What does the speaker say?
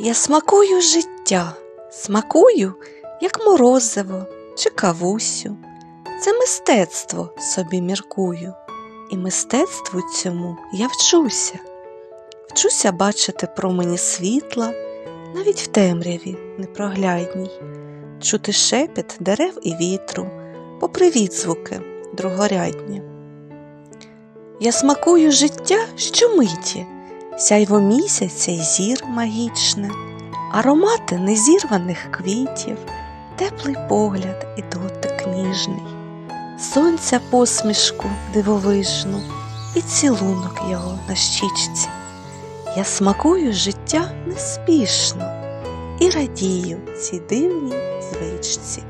Я смакую життя, смакую, як морозиво чи кавусю. Це мистецтво собі міркую, і мистецтву цьому я вчуся. Вчуся бачити промені світла, навіть в темряві непроглядній, чути шепіт дерев і вітру, попри відзвуки другорядні. Я смакую життя щомиті, сяйво місяця й зір магічне, аромати незірваних квітів, теплий погляд і дотик ніжний, сонця посмішку дивовижну і цілунок його на щічці. Я смакую життя неспішно і радію цій дивній звичці.